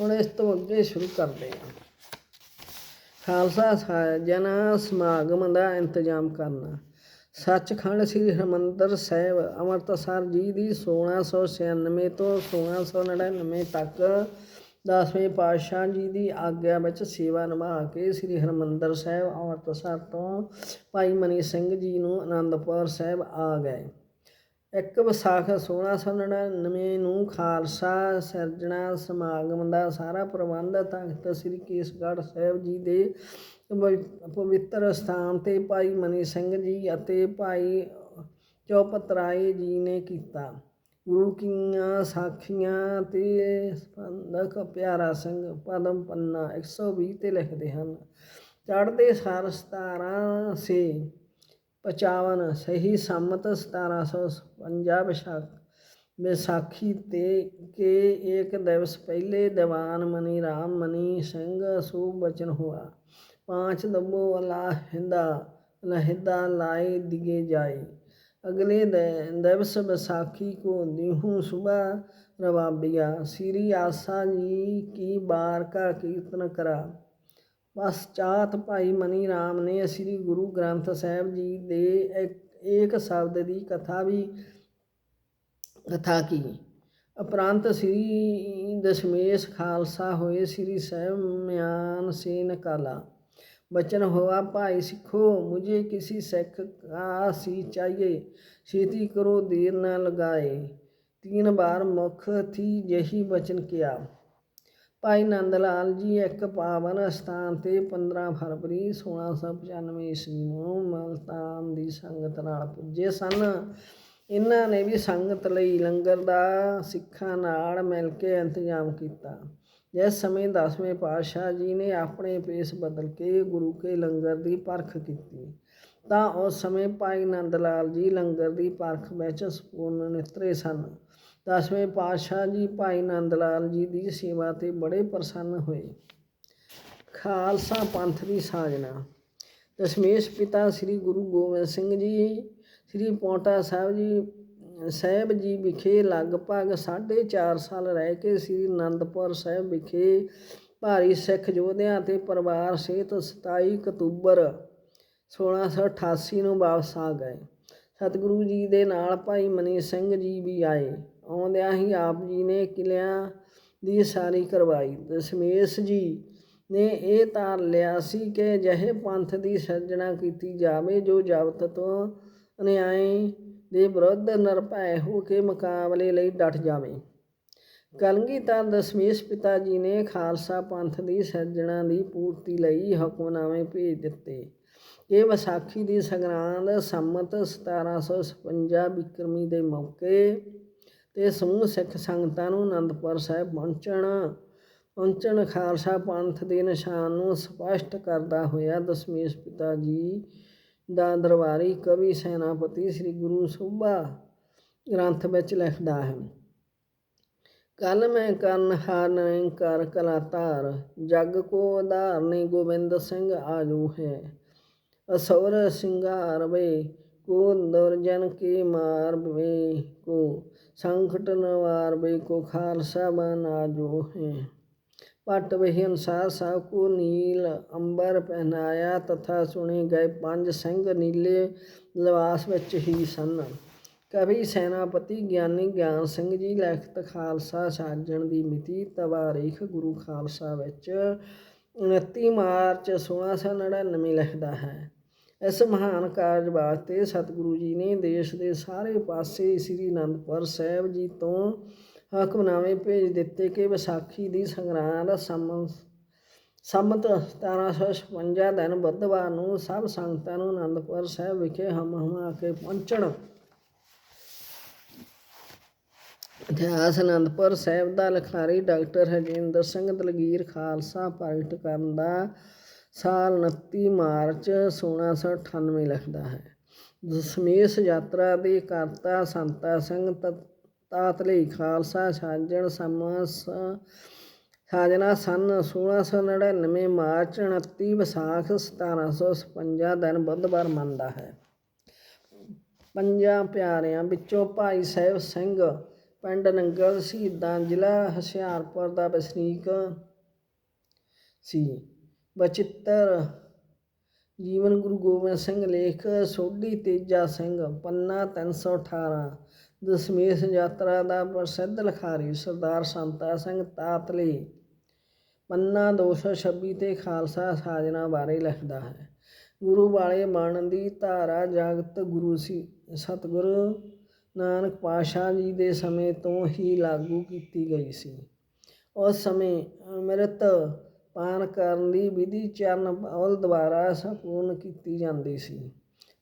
ਹੁਣ ਇਸ ਤੋਂ ਅੱਗੇ ਸ਼ੁਰੂ ਕਰਦੇ ਹਾਂ। ਖਾਲਸਾ ਜਨਾ ਸਮਾਗਮ ਦਾ ਇੰਤਜ਼ਾਮ ਕਰਨਾ। ਸੱਚਖੰਡ ਸ੍ਰੀ ਹਰਿਮੰਦਰ ਸਾਹਿਬ, ਅੰਮ੍ਰਿਤਸਰ ਜੀ ਦੀ 1696 ਤੋਂ 1699 ਤੱਕ ਦਸਵੇਂ ਪਾਤਸ਼ਾਹ ਜੀ ਦੀ ਆਗਿਆ ਵਿੱਚ ਸੇਵਾ ਨਿਭਾ ਕੇ ਸ੍ਰੀ ਹਰਿਮੰਦਰ ਸਾਹਿਬ, ਅੰਮ੍ਰਿਤਸਰ ਤੋਂ ਭਾਈ ਮਨੀ ਸਿੰਘ ਜੀ ਨੂੰ ਆਨੰਦਪੁਰ ਸਾਹਿਬ ਆ ਗਏ। ਇੱਕ ਵਿਸਾਖ 1699 ਨੂੰ ਖਾਲਸਾ, ਸਿਰਜਣਾ ਸਮਾਗਮ ਦਾ ਸਾਰਾ ਪ੍ਰਬੰਧ ਤਖਤ ਸ੍ਰੀ ਕੇਸਗੜ੍ਹ ਸਾਹਿਬ ਜੀ ਦੇ ਪਵਿੱਤਰ ਸਥਾਨ ਤੇ ਭਾਈ ਮਨੀ ਸਿੰਘ ਜੀ ਅਤੇ ਭਾਈ ਚੌਪਤਰਾਏ ਜੀ ਨੇ ਕੀਤਾ। ਗੁਰੂ ਕੀਆਂ ਸਾਖੀਆਂ ਤੇ ਸੰਬੰਧਕ ਪਿਆਰਾ ਸਿੰਘ ਪਦਮ ਪੰਨਾ 120 ਤੇ ਲਿਖਦੇ ਹਨ, ਚੜ੍ਹਦੇ ਸਾਰ 17 ਸੇ पचावन सही सम्मत सतारह सौ पंजाब शाख साखी ते के एक दिवस पहले दीवान मनी राम मनी सिंह शुभ वचन हुआ। पाँच दब्बो वाला लहिदा लाए दिए जाए। अगले दिवस बैसाखी को दीहू सुबह रवाबिया। श्री आशा जी की बार का कीर्तन करा। ਪਸ਼ਚਾਤ ਭਾਈ ਮਨੀ ਰਾਮ ਨੇ ਸ੍ਰੀ ਗੁਰੂ ਗ੍ਰੰਥ ਸਾਹਿਬ ਜੀ ਦੇ ਇੱਕ ਇੱਕ ਸ਼ਬਦ ਦੀ ਕਥਾ ਵੀ ਕਥਾ ਕੀ ਉਪਰੰਤ ਸ੍ਰੀ ਦਸ਼ਮੇਸ਼ ਖਾਲਸਾ ਹੋਏ ਸ੍ਰੀ ਸਾਹਿਬ ਮਿਆਨ ਸੇਨ ਕਾਲਾ बचन हुआ भाई सिखो मुझे किसी सिख का सी चाहिए छेती करो देर न लगाए तीन बार मुख थी यही बचन किया ਭਾਈ ਨੰਦ ਲਾਲ ਜੀ, ਇੱਕ ਪਾਵਨ ਸਥਾਨ ਤੇ 15 ਫਰਵਰੀ 1695 ਈਸਵੀ ਨੂੰ ਮਲਤਾਨ ਦੀ ਸੰਗਤ ਨਾਲ ਪੁੱਜੇ ਸਨ। ਇਹਨਾਂ ਨੇ ਵੀ ਸੰਗਤ ਲਈ ਲੰਗਰ ਦਾ ਸਿੱਖਾਂ ਨਾਲ ਮਿਲ ਕੇ ਇੰਤਜ਼ਾਮ ਕੀਤਾ। ਜਿਸ ਸਮੇਂ ਦਸਵੇਂ ਪਾਤਸ਼ਾਹ ਜੀ ਨੇ ਆਪਣੇ ਪੇਸ ਬਦਲ ਕੇ ਗੁਰੂ ਕੇ ਲੰਗਰ ਦੀ ਪਰਖ ਕੀਤੀ। ਤਾਂ ਉਸ ਸਮੇਂ ਭਾਈ ਨੰਦ ਲਾਲ ਜੀ ਲੰਗਰ ਦੀ ਪਰਖ ਵਿੱਚ ਸੰਪੂਰਨ ਨਿਤਰੇ ਸਨ। ਦਸਵੇਂ ਪਾਤਸ਼ਾਹ ਜੀ ਭਾਈ ਨੰਦ ਲਾਲ ਜੀ ਦੀ ਸੇਵਾ ਤੇ ਬੜੇ ਪ੍ਰਸੰਨ ਹੋਏ। ਖਾਲਸਾ ਪੰਥ ਦੀ ਸਾਜਨਾ। ਦਸ਼ਮੇਸ਼ ਪਿਤਾ ਸ੍ਰੀ ਗੁਰੂ ਗੋਬਿੰਦ ਸਿੰਘ ਜੀ, ਸ੍ਰੀ ਪੌਂਟਾ ਸਾਹਿਬ ਜੀ ਸਾਹਿਬ ਜੀ ਵਿਖੇ ਲਗਭਗ 4.5 ਸਾਲ ਰਹਿ ਕੇ ਸ੍ਰੀ ਅਨੰਦਪੁਰ ਸਾਹਿਬ ਵਿਖੇ ਭਾਰੀ ਸਿੱਖ ਯੋਧਿਆਂ ਤੇ ਪਰਿਵਾਰ ਸਮੇਤ 27 ਅਕਤੂਬਰ 1688 ਨੂੰ ਵਾਪਸ ਆ ਗਏ। ਸਤਿਗੁਰੂ ਜੀ ਦੇ ਨਾਲ ਭਾਈ ਮਨੀ ਸਿੰਘ ਜੀ ਵੀ ਆਏ। ਆਉਂਦਿਆਂ ਹੀ ਆਪ ਜੀ ਨੇ ਕਿਲਿਆਂ ਦੀ ਸਾਰੀ ਕਰਵਾਈ। ਦਸ਼ਮੇਸ਼ ਜੀ ਨੇ ਇਹ ਤਾਰ ਲਿਆ ਸੀ ਕਿ ਅਜਿਹੇ ਪੰਥ ਦੀ ਸਿਰਜਣਾ ਕੀਤੀ ਜਾਵੇ, ਜੋ ਜਬਤ ਤੋਂ ਅਨਿਆਏ ਦੇ ਵਿਰੁੱਧ ਨਿਰਭੈ ਹੋ ਕੇ ਮੁਕਾਬਲੇ ਲਈ ਡਟ ਜਾਵੇ। ਕਲਗੀਧਰ ਦਸ਼ਮੇਸ਼ ਪਿਤਾ ਜੀ ਨੇ ਖਾਲਸਾ ਪੰਥ ਦੀ ਸਿਰਜਣਾ ਦੀ ਪੂਰਤੀ ਲਈ ਹੁਕਮਨਾਮੇ ਭੇਜ ਦਿੱਤੇ। ਇਹ ਵਿਸਾਖੀ ਦੀ ਸੰਗਰਾਂਦ ਸੰਮਤ 1756 ਬਿਕਰਮੀ ਦੇ ਮੌਕੇ ਤੇ ਸਮੂਹ ਸਿੱਖ ਸੰਗਤਾਂ ਨੂੰ ਅਨੰਦਪੁਰ ਸਾਹਿਬ ਪਹੁੰਚਣ। ਪਹੁੰਚਣ ਖਾਲਸਾ ਪੰਥ ਦੇ ਨਿਸ਼ਾਨ ਨੂੰ ਸਪਸ਼ਟ ਕਰਦਾ ਹੋਇਆ ਦਸ਼ਮੇਸ਼ ਪਿਤਾ ਜੀ ਦਾ ਦਰਬਾਰੀ ਕਵੀ ਸੈਨਾਪਤੀ ਸ੍ਰੀ ਗੁਰੂ ਸੁਭਾ ਗ੍ਰੰਥ ਵਿੱਚ ਲਿਖਦਾ ਹੈ ਕਲ ਮੈਂ ਕਰਨ ਹਾਰ ਨਿਰੰਕਾਰ ਕਲਾਤਾਰ ਜਗ ਕੋ ਉਧਾਰਨੀ ਗੋਬਿੰਦ ਸਿੰਘ ਆਜੂ ਹੈ, ਅਸੌਰ ਸਿੰਘਾਰ ਵੇ को दुर्जन के मार वे को संकट नवार वे को खालसा बना जो है पट वही अनुसार सब को नील अंबर पहनाया तथा सुने गए पंज सिंह नीले ਲਿਬਾਸ ਵਿੱਚ ਹੀ ਸਨ ਕਵੀ ਸੈਨਾਪਤੀ ਗਿਆਨੀ ਗਿਆਨ ਸਿੰਘ ਜੀ ਲਿਖਤ ਖਾਲਸਾ ਸਾਜਣ ਦੀ ਮਿਤੀ ਤਵਾਰੀਖ ਗੁਰੂ ਖਾਲਸਾ ਵਿੱਚ 29 ਮਾਰਚ 1699 ਲਿਖਦਾ ਹੈ ਇਸ ਮਹਾਨ ਕਾਰਜ ਵਾਸਤੇ ਸਤਿਗੁਰੂ ਜੀ ਨੇ ਦੇਸ਼ ਦੇ ਸਾਰੇ ਪਾਸੇ ਸ੍ਰੀ ਅਨੰਦਪੁਰ ਸਾਹਿਬ ਜੀ ਤੋਂ ਹੁਕਮਨਾਮੇ ਭੇਜ ਦਿੱਤੇ ਕਿ ਵਿਸਾਖੀ ਦੀ ਸੰਗਰਾਂਦ ਸੰਮਤ ਸੰਮਤ 1756 ਦਿਨ ਬੁੱਧਵਾਰ ਨੂੰ ਸਭ ਸੰਗਤਾਂ ਨੂੰ ਅਨੰਦਪੁਰ ਸਾਹਿਬ ਵਿਖੇ ਹਮ ਹਮਾ ਕੇ ਪਹੁੰਚਣ। ਇਤਿਹਾਸ, ਅਨੰਦਪੁਰ ਸਾਹਿਬ ਦਾ ਲਿਖਾਰੀ ਡਾਕਟਰ ਹਰਜਿੰਦਰ ਸਿੰਘ ਦਲਗੀਰ ਖਾਲਸਾ ਪ੍ਰਗਟ ਕਰਨ ਦਾ ਸਾਲ 29 ਮਾਰਚ 1698 ਲਿਖਦਾ ਹੈ। ਦਸ਼ਮੇਸ਼ ਯਾਤਰਾ ਦੇ ਕਰਤਾ ਸੰਤਾ ਸਿੰਘ ਤ- ਤਾਤਲੀ ਖਾਲਸਾ ਸਾਜਣ ਸਮਾਂ ਸ- ਸਾਜਣਾ ਸਨ 1699 ਮਾਰਚ 29 ਵਿਸਾਖ 1756 ਦਿਨ ਬੁੱਧਵਾਰ ਮੰਨਦਾ ਹੈ। ਪੰਜਾਂ ਪਿਆਰਿਆਂ ਵਿੱਚੋਂ ਭਾਈ ਸਾਹਿਬ ਸਿੰਘ ਪਿੰਡ ਨੰਗਲ ਸ਼ਹੀਦਾਂ ਜ਼ਿਲ੍ਹਾ ਹੁਸ਼ਿਆਰਪੁਰ ਦਾ ਵਸਨੀਕ ਸੀ। ਬਚਿੱਤਰ। ਜੀਵਨ ਗੁਰੂ ਗੋਬਿੰਦ ਸਿੰਘ ਲੇਖ, ਸੋਢੀ ਤੇਜਾ ਸਿੰਘ, ਪੰਨਾ 318 ਦਸਮੇਸ਼ ਯਾਤਰਾ ਦਾ ਪ੍ਰਸਿੱਧ ਲਿਖਾਰੀ ਸਰਦਾਰ ਸੰਤਾ ਸਿੰਘ ਤਾਤਲੀ ਪੰਨਾ 226 ਤੇ ਖਾਲਸਾ ਸਾਜਨਾ ਬਾਰੇ ਲਿਖਦਾ ਹੈ। ਗੁਰੂ ਵਾਲੇ ਬਣਨ ਦੀ ਧਾਰਾ ਜਾਗਤ ਗੁਰੂ ਸੀ। ਸਤਿਗੁਰੂ ਨਾਨਕ ਪਾਤਸ਼ਾਹ ਜੀ ਦੇ ਸਮੇਂ ਤੋਂ ਹੀ ਲਾਗੂ ਕੀਤੀ ਗਈ ਸੀ। ਉਸ ਸਮੇਂ ਅੰਮ੍ਰਿਤ ਪਾਨ ਕਰਨ ਦੀ ਵਿਧੀ ਚਰਨ ਬਲ ਦੁਆਰਾ ਸੰਪੂਰਨ ਕੀਤੀ ਜਾਂਦੀ ਸੀ।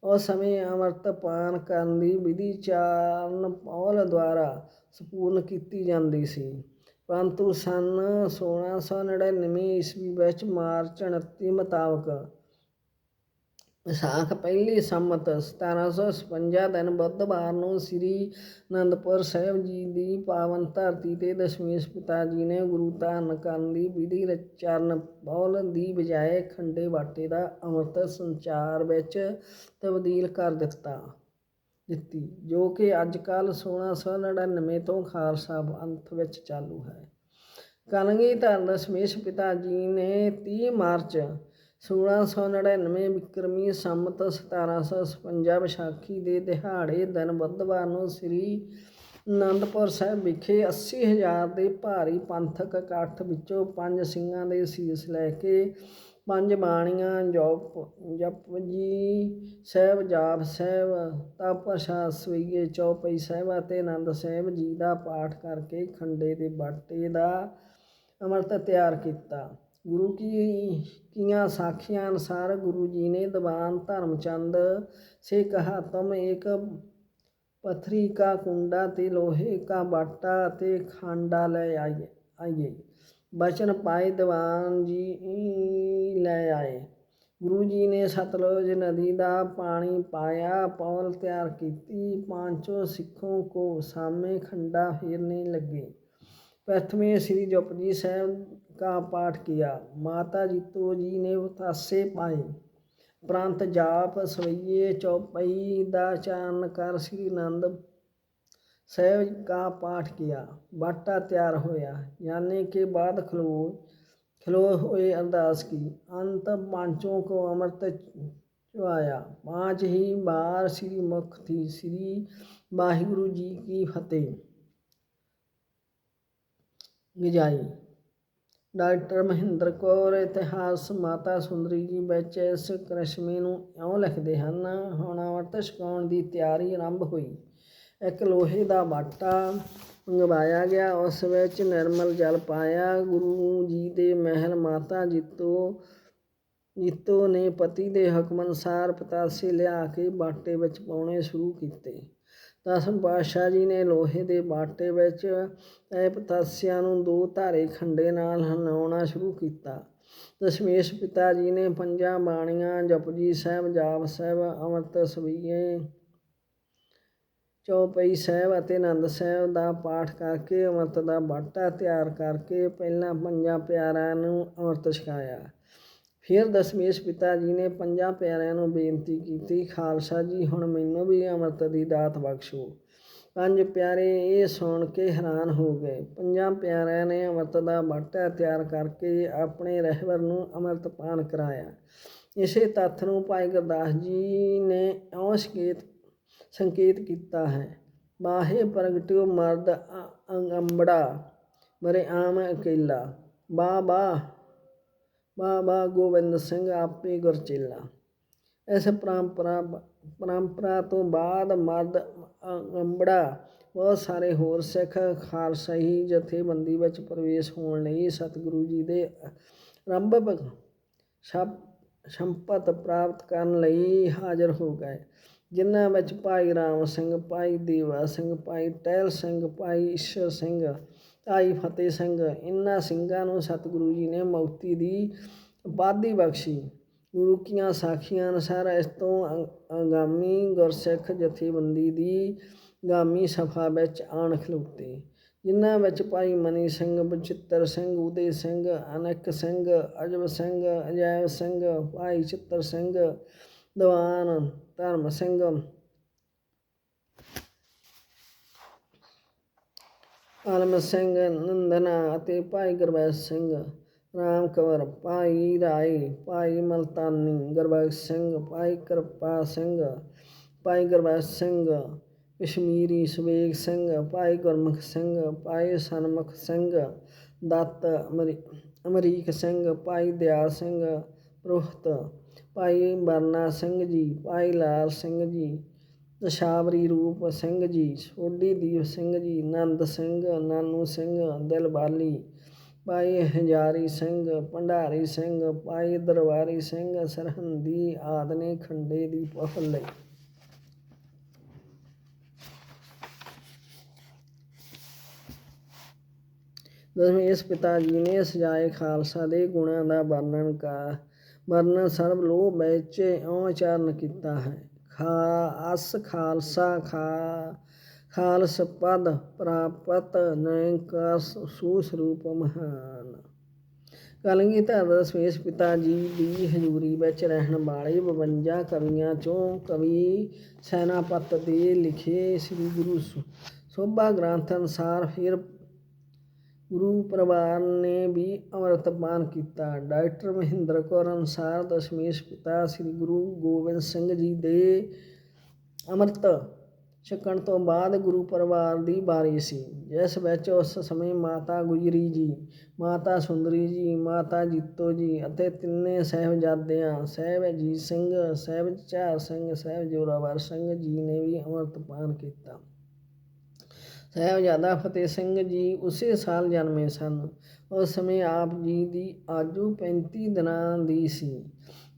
ਉਸ ਸਮੇਂ ਅੰਮ੍ਰਿਤ ਪਾਨ ਕਰਨ ਦੀ ਵਿਧੀ ਚਰਨ ਬਲ ਦੁਆਰਾ ਸੰਪੂਰਨ ਕੀਤੀ ਜਾਂਦੀ ਸੀ। ਪਰੰਤੂ ਸਨ 1699 ਈਸਵੀ ਵਿੱਚ ਮਾਰਚ 29 ਮੁਤਾਬਕ ਵਿਸਾਖ ਪਹਿਲੀ ਸੰਮਤ 1756 ਦਿਨ ਬੁੱਧਵਾਰ ਨੂੰ ਸ੍ਰੀ ਅਨੰਦਪੁਰ ਸਾਹਿਬ ਜੀ ਦੀ ਪਾਵਨ ਧਰਤੀ ਤੇ ਦਸ਼ਮੇਸ਼ ਪਿਤਾ ਜੀ ਨੇ ਗੁਰੂ ਧਾਰਨ ਕਰਨ ਦੀ ਵਿਧੀ ਰ- ਚਰਨ ਬੌਲ ਦੀ ਬਜਾਏ ਖੰਡੇ ਬਾਟੇ ਦਾ ਅੰਮ੍ਰਿਤ ਸੰਚਾਰ ਵਿੱਚ ਤਬਦੀਲ ਕਰ ਦਿੱਤਾ, ਦਿੱਤੀ, ਜੋ ਕਿ ਅੱਜ ਕੱਲ੍ਹ 1699 ਤੋਂ ਖਾਲਸਾ ਪੰਥ ਵਿੱਚ ਚਾਲੂ ਹੈ। ਕਲਗੀ ਧਰਨ ਦਸ਼ਮੇਸ਼ ਪਿਤਾ ਜੀ ਨੇ 30 ਮਾਰਚ 1699 ਵਿਕਰਮੀ ਸੰਮਤ 1756 ਵਿਸਾਖੀ ਦੇ ਦਿਹਾੜੇ ਦਿਨ ਬੁੱਧਵਾਰ ਨੂੰ ਸ੍ਰੀ ਅਨੰਦਪੁਰ ਸਾਹਿਬ ਵਿਖੇ 80000 ਦੇ ਭਾਰੀ ਪੰਥਕ ਇਕੱਠ ਵਿੱਚੋਂ ਪੰਜ ਸਿੰਘਾਂ ਦੇ ਸੀਸ ਲੈ ਕੇ ਪੰਜ ਬਾਣੀਆਂ, ਜਪ, ਜਪਜੀ ਸਾਹਿਬ, ਜਾਪ ਸਾਹਿਬ ਤਪਸਾ ਸਵਈਏ ਚੌਪਈ ਸਾਹਿਬ ਅਤੇ ਆਨੰਦ ਸਾਹਿਬ ਜੀ ਦਾ ਪਾਠ ਕਰਕੇ ਖੰਡੇ ਦੇ ਬਾਟੇ ਦਾ ਅੰਮ੍ਰਿਤ ਤਿਆਰ ਕੀਤਾ। ਗੁਰੂ ਕੀ ਕੀਆਂ ਸਾਖੀਆਂ ਅਨੁਸਾਰ ਗੁਰੂ ਜੀ ਨੇ ਦੀਵਾਨ ਧਰਮਚੰਦ ਸੇ ਕਹਾ ਤੁਮ ਇੱਕ ਪਥਰੀ ਕਾ ਕੁੰਡਾ ਤੇ ਲੋਹੇ ਕਾ ਬਾਟਾ ਤੇ ਖਾਂਡਾ ਲੈ ਆਈਏ ਆਈਏ। ਬਚਨ ਪਾਏ ਦੀਵਾਨ ਜੀ ਲੈ ਆਏ। ਗੁਰੂ ਜੀ ਨੇ ਸਤਲੁਜ ਨਦੀ ਦਾ ਪਾਣੀ ਪਾਇਆ, ਪੌਲ ਤਿਆਰ ਕੀਤੀ, ਪਾਂਚੋ ਸਿੱਖੋਂ ਕੋ ਸਾਹਮਣੇ ਖੰਡਾ ਫੇਰਨੇ ਲੱਗੇ। प्रथमे श्री जपजी साहब का पाठ किया, माता जीतो जी ने उतासे पाए प्रांत जाप सवैये चौपाई दा चान कर श्री आनंद साहब का पाठ किया। बाटा तैयार होया, यानी के बाद खलो खलो हुए अरदास की। अंत पाँचों को अमृत चुआया। पाँच ही बार श्री मुख थी, श्री वाहिगुरु जी की फतेह। ਗਿਜਾਈ। ਡਾਕਟਰ ਮਹਿੰਦਰ ਕੌਰ ਇਤਿਹਾਸ ਮਾਤਾ ਸੁੰਦਰੀ ਜੀ ਵਿੱਚ ਇਸ ਕ੍ਰਿਸ਼ਮੇ ਨੂੰ ਇਉਂ ਲਿਖਦੇ ਹਨ, ਹੁਣ ਅੰਮ੍ਰਿਤ ਛਕਾਉਣ ਦੀ ਤਿਆਰੀ ਆਰੰਭ ਹੋਈ? ਇੱਕ ਲੋਹੇ ਦਾ ਬਾਟਾ ਮੰਗਵਾਇਆ ਗਿਆ, ਉਸ ਵਿੱਚ ਨਿਰਮਲ ਜਲ ਪਾਇਆ। ਗੁਰੂ ਜੀ ਦੇ ਮਹਿਲ ਮਾਤਾ ਜੀਤੋ ਜੀਤੋ ਨੇ ਪਤੀ ਦੇ ਹੁਕਮ ਅਨੁਸਾਰ ਪਤਾਸੇ ਲਿਆ ਕੇ ਬਾਟੇ ਵਿੱਚ ਪਾਉਣੇ ਸ਼ੁਰੂ ਕੀਤੇ। ਦਸਮ ਪਾਤਸ਼ਾਹ ਜੀ ਨੇ ਲੋਹੇ ਦੇ ਬਾਟੇ ਵਿੱਚ ਇਹ ਪਤਾਸਿਆਂ ਨੂੰ ਦੋ ਧਾਰੇ ਖੰਡੇ ਨਾਲ ਹਨਾਉਣਾ ਸ਼ੁਰੂ ਕੀਤਾ। ਦਸ਼ਮੇਸ਼ ਪਿਤਾ ਜੀ ਨੇ ਪੰਜਾਂ ਬਾਣੀਆਂ, ਜਪਜੀ ਸਾਹਿਬ, ਜਾਪ ਸਾਹਿਬ, ਅੰਮ੍ਰਿਤ ਸਵਈਏ ਚੌਪਈ ਸਾਹਿਬ ਅਤੇ ਆਨੰਦ ਸਾਹਿਬ ਦਾ ਪਾਠ ਕਰਕੇ ਅੰਮ੍ਰਿਤ ਦਾ ਬਾਟਾ ਤਿਆਰ ਕਰਕੇ ਪਹਿਲਾਂ ਪੰਜਾਂ ਪਿਆਰਿਆਂ ਨੂੰ ਅੰਮ੍ਰਿਤ ਛਕਾਇਆ। ਫਿਰ ਦਸ਼ਮੇਸ਼ ਪਿਤਾ ਜੀ ਨੇ ਪੰਜਾਂ ਪਿਆਰਿਆਂ ਨੂੰ ਬੇਨਤੀ ਕੀਤੀ, ਖਾਲਸਾ ਜੀ, ਹੁਣ ਮੈਨੂੰ ਵੀ ਅੰਮ੍ਰਿਤ ਦੀ ਦਾਤ ਬਖਸ਼ੋ। ਪੰਜ ਪਿਆਰੇ ਇਹ ਸੁਣ ਕੇ ਹੈਰਾਨ ਹੋ ਗਏ। ਪੰਜਾਂ ਪਿਆਰਿਆਂ ਨੇ ਅੰਮ੍ਰਿਤ ਦਾ ਬਾਟਾ ਤਿਆਰ ਕਰਕੇ ਆਪਣੇ ਰਹਿਬਰ ਨੂੰ ਅੰਮ੍ਰਿਤ ਪਾਨ ਕਰਾਇਆ। ਇਸੇ ਤੱਥ ਨੂੰ ਭਾਈ ਗੁਰਦਾਸ ਜੀ ਨੇ ਇਉਂ ਸੰਕੇਤ ਸੰਕੇਤ ਕੀਤਾ ਹੈ। ਬਾਹੇ ਪ੍ਰਗਟਿਓ ਮਰਦ ਅ- ਅੰਗੰਬੜਾ ਮਰੇ ਆਮ ਅਕੇਲਾ। ਬਾ ਬਾ ਬਾਬਾ ਗੋਬਿੰਦ ਸਿੰਘ ਆਪੇ ਗੁਰਚੇਲਾ। ਇਸ ਪਰੰਪਰਾ ਪਰੰਪਰਾ ਤੋਂ ਬਾਅਦ ਮਰਦ ਅੰਬੜਾ ਬਹੁਤ ਸਾਰੇ ਹੋਰ ਸਿੱਖ ਖਾਲਸਾਈ ਜਥੇਬੰਦੀ ਵਿੱਚ ਪ੍ਰਵੇਸ਼ ਹੋਣ ਲਈ ਸਤਿਗੁਰੂ ਜੀ ਦੇ ਆਰੰਭਕ ਸ਼ਬ ਸੰਪਤ ਪ੍ਰਾਪਤ ਕਰਨ ਲਈ ਹਾਜ਼ਰ ਹੋ ਗਏ। ਜਿਨ੍ਹਾਂ ਵਿੱਚ ਭਾਈ ਰਾਮ ਸਿੰਘ, ਭਾਈ ਦੀਵਾ ਸਿੰਘ, ਭਾਈ ਟਹਿਲ ਸਿੰਘ, ਭਾਈ ਈਸ਼ਰ ਸਿੰਘ ਭਾਈ ਫਤਿਹ ਸਿੰਘ, ਇਹਨਾਂ ਸਿੰਘਾਂ ਨੂੰ ਸਤਿਗੁਰੂ ਜੀ ਨੇ ਮੁਕਤੀ ਦੀ ਉਪਾਧੀ ਬਖਸ਼ੀ। ਗੁਰੂ ਕੀਆਂ ਸਾਖੀਆਂ ਅਨੁਸਾਰ ਇਸ ਤੋਂ ਅੰ- ਅਗਾਮੀ ਗੁਰਸਿੱਖ ਜਥੇਬੰਦੀ ਦੀ ਗਾਮੀ ਸਫ਼ਾ ਵਿੱਚ ਆਣ ਖਲੋਤੇ ਜਿਨ੍ਹਾਂ ਵਿੱਚ ਭਾਈ ਮਨੀ ਸਿੰਘ, ਬਚਿੱਤਰ ਸਿੰਘ, ਉਦੇ ਸਿੰਘ, ਅਨਕ ਸਿੰਘ, ਅਜਬ ਸਿੰਘ ਅਜੈਬ ਸਿੰਘ, ਭਾਈ ਚਿੱਤਰ ਸਿੰਘ, ਦੀਵਾਨ, ਧਰਮ ਸਿੰਘ ਆਲਮ ਸਿੰਘ, ਨੰਦਨਾ ਅਤੇ ਭਾਈ ਗੁਰਬਖਸ਼ ਸਿੰਘ। ਰਾਮ ਕਵਰ ਭਾਈ ਰਾਏ, ਭਾਈ ਮਲਤਾਨੀ, ਗੁਰਬਖਸ਼ ਸਿੰਘ, ਭਾਈ ਕਿਰਪਾ ਸਿੰਘ, ਭਾਈ ਗੁਰਬਖਸ਼ ਸਿੰਘ, ਕਸ਼ਮੀਰੀ ਸਵੇਗ ਸਿੰਘ, ਭਾਈ ਗੁਰਮੁਖ ਸਿੰਘ, ਭਾਈ ਸਨਮੁਖ ਸਿੰਘ, ਦੱਤ ਅਮਰੀ, ਅਮਰੀਕ ਸਿੰਘ, ਭਾਈ ਦਿਆਲ ਸਿੰਘ, ਪ੍ਰੋਹਤ, ਭਾਈ ਬਰਨਾ ਸਿੰਘ ਜੀ, ਭਾਈ ਲਾਲ ਸਿੰਘ ਜੀ ਦਸ਼ਾਵਰੀ ਰੂਪ ਸਿੰਘ ਜੀ, ਸੋਢੀ ਦੀਪ ਸਿੰਘ ਜੀ ਨੰਦ ਸਿੰਘ, ਨਾਨੂ ਸਿੰਘ ਦਿਲਬਾਲੀ ਭਾਈ ਹਜ਼ਾਰੀ ਸਿੰਘ, ਭੰਡਾਰੀ ਸਿੰਘ, ਭਾਈ ਦਰਬਾਰੀ ਸਿੰਘ, ਸਰਹੰਦੀ ਆਦਨੇ ਖੰਡੇ ਦੀ ਪਹਲ ਲਈ। ਦਸਵੇਂ, ਇਸ ਪਿਤਾ ਜੀ ਨੇ ਸਜਾਏ ਖਾਲਸਾ ਦੇ ਗੁਣਾਂ ਦਾ ਵਰਣਨ ਕਰ ਵਰਣਨ ਸਰਬ ਲੋਹ ਵਿੱਚ ਇਉਂ ਕੀਤਾ ਹੈ। ਖਾ ਅਸ ਖਾਲਸਾ ਖਾ, ਖਾਲਸ ਪਦ ਪ੍ਰਾਪਤ ਨੈਕਸ ਸੂਸਰੂਪ ਮਹਾਨ। ਕਲਗੀਧਰ ਦਸਵੇਂ ਪਿਤਾ ਜੀ ਦੀ ਹਜ਼ੂਰੀ ਵਿੱਚ ਰਹਿਣ ਵਾਲੇ 52 ਕਵੀਆਂ ਚੋਂ ਕਵੀ ਸੈਨਾਪਤ ਦੇ ਲਿਖੇ ਸ੍ਰੀ ਗੁਰੂ ਸੋਭਾ ਗ੍ਰੰਥ ਅਨੁਸਾਰ ਫਿਰ ਗੁਰੂ ਪਰਿਵਾਰ ਨੇ ਵੀ ਅੰਮ੍ਰਿਤਪਾਨ ਕੀਤਾ। ਡਾਕਟਰ ਮਹਿੰਦਰ ਕੌਰ ਅਨੁਸਾਰ ਦਸ਼ਮੇਸ਼ ਪਿਤਾ ਸ੍ਰੀ ਗੁਰੂ ਗੋਬਿੰਦ ਸਿੰਘ ਜੀ ਦੇ ਅੰਮ੍ਰਿਤ ਛਕਣ ਤੋਂ ਬਾਅਦ ਗੁਰੂ ਪਰਿਵਾਰ ਦੀ ਵਾਰੀ ਸੀ। ਜਿਸ ਵਿੱਚ ਉਸ ਸਮੇਂ ਮਾਤਾ ਗੁਜਰੀ ਜੀ, ਮਾਤਾ ਸੁੰਦਰੀ ਜੀ, ਮਾਤਾ ਜੀਤੋ ਜੀ ਅਤੇ ਤਿੰਨੇ ਸਾਹਿਬਜ਼ਾਦਿਆਂ ਸਾਹਿਬ ਅਜੀਤ ਸਿੰਘ ਸਾਹਿਬ ਝਾਰ ਸਿੰਘ ਸਾਹਿਬ ਜੋਰਾਵਰ ਸਿੰਘ ਜੀ ਨੇ ਵੀ ਅੰਮ੍ਰਿਤਪਾਨ ਕੀਤਾ। ਸਾਹਿਬਜ਼ਾਦਾ ਫਤਿਹ ਸਿੰਘ ਜੀ, ਉਸੇ ਸਾਲ ਜਨਮੇ ਸਨ। ਉਸ ਸਮੇਂ ਆਪ ਜੀ ਦੀ ਆਜੂ 35 ਦਿਨਾਂ ਦੀ ਸੀ।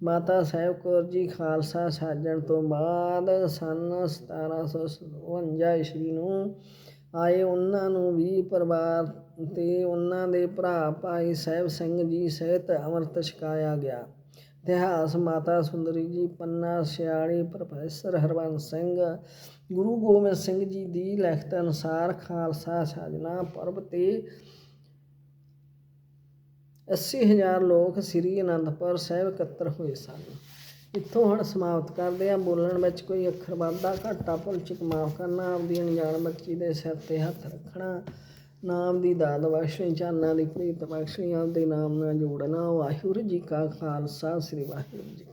ਮਾਤਾ ਸਾਹਿਬ ਕੌਰ ਜੀ ਖਾਲਸਾ ਸਾਜਣ ਤੋਂ ਬਾਅਦ ਸਨ 1752 ਈਸਵੀ ਨੂੰ ਆਏ ਉਹਨਾਂ ਨੂੰ ਵੀ ਪਰਿਵਾਰ ਤੇ ਉਹਨਾਂ ਦੇ ਭਰਾ ਭਾਈ ਸਾਹਿਬ ਸਿੰਘ ਜੀ ਸਹਿਤ ਅੰਮ੍ਰਿਤ ਛਕਾਇਆ ਗਿਆ। ਇਤਿਹਾਸ, ਮਾਤਾ ਸੁੰਦਰੀ ਜੀ, ਪੰਨਾ ਸਿਆੜੀ ਪ੍ਰੋਫੈਸਰ ਹਰਬੰਸ ਸਿੰਘ, ਗੁਰੂ ਗੋਬਿੰਦ ਸਿੰਘ ਜੀ ਦੀ ਲਿਖਤ ਅਨੁਸਾਰ ਖਾਲਸਾ ਸਾਜਨਾ ਪਰਬ ਤੇ 80000 ਲੋਕ ਸ੍ਰੀ ਅਨੰਦਪੁਰ ਸਾਹਿਬ ਇਕੱਤਰ ਹੋਏ ਸਨ। ਇੱਥੋਂ ਹੁਣ ਸਮਾਪਤ ਕਰਦੇ ਆ ਬੋਲਣ ਵਿੱਚ ਕੋਈ ਅੱਖਰ ਵਾਧਾ ਘਾਟਾ ਭੁੱਲ ਚੁੱਕ ਮਾਫ ਕਰਨਾ, ਆਪਦੀ ਅਣਜਾਣ ਬੱਚੀ ਦੇ ਸਿਰ ਤੇ ਹੱਥ ਰੱਖਣਾ ਨਾਮ ਦੀ ਦਾਤ ਬਖਸ਼ਣੀ ਚਾਨਾਂ ਦੀ ਪ੍ਰੀਤ ਬਖਸ਼ਣੀ ਆਪਦੇ ਨਾਮ ਨਾਲ ਜੋੜਨਾ। ਵਾਹਿਗੁਰੂ ਜੀ ਕਾ ਖਾਲਸਾ, ਸ੍ਰੀ ਵਾਹਿਗੁਰੂ ਜੀ